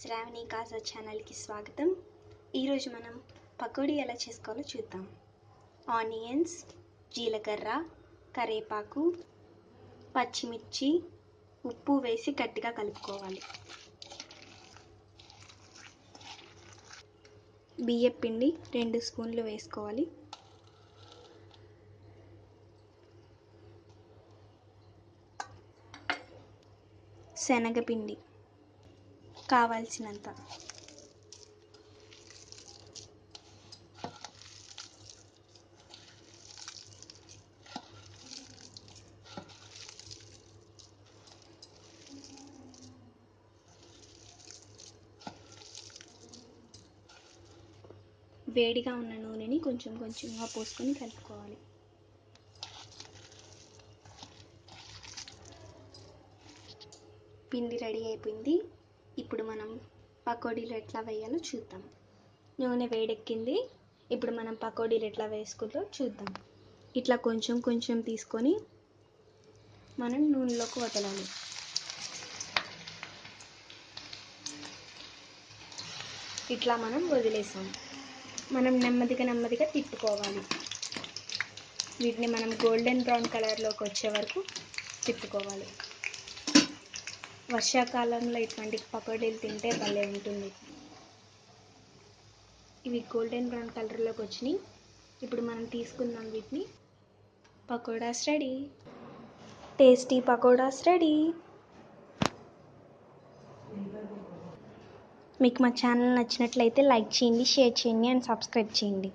శ్రావణి కాజా ఛానల్కి స్వాగతం. ఈరోజు మనం పకోడీ ఎలా చేసుకోవాలో చూద్దాం. ఆనియన్స్ జీలకర్ర కరేపాకు పచ్చిమిర్చి ఉప్పు వేసి గట్టిగా కలుపుకోవాలి. బియ్యం పిండి రెండు స్పూన్లు వేసుకోవాలి. శనగపిండి కావాల్సినంత. వేడిగా ఉన్న నూనెని కొంచెం కొంచెంగా పోసుకొని కలుపుకోవాలి. పిండి రెడీ అయిపోయింది. ఇప్పుడు మనం పకోడీలు ఎట్లా వేయాలో చూద్దాం. నూనె వేడెక్కింది. ఇప్పుడు మనం పకోడీలు ఎట్లా వేసుకుందో చూద్దాం. ఇట్లా కొంచెం కొంచెం తీసుకొని మనం నూనెలోకి వదలాలి. ఇట్లా మనం వదిలేసాం. మనం నెమ్మదిగా నెమ్మదిగా తిప్పుకోవాలి. వీటిని మనం గోల్డెన్ బ్రౌన్ కలర్లోకి వచ్చే వరకు తిప్పుకోవాలి. వర్షాకాలంలో ఇటువంటి పకోడీలు తింటే భలే ఉంటుంది. ఇవి గోల్డెన్ బ్రౌన్ కలర్లోకి వచ్చినాయి. ఇప్పుడు మనం తీసుకుందాం వీటిని. Pakodas ready. Tasty pakodas ready. మీకు మా ఛానల్ నచ్చినట్లయితే లైక్ చేయండి షేర్ చేయండి అండ్ సబ్స్క్రైబ్ చేయండి.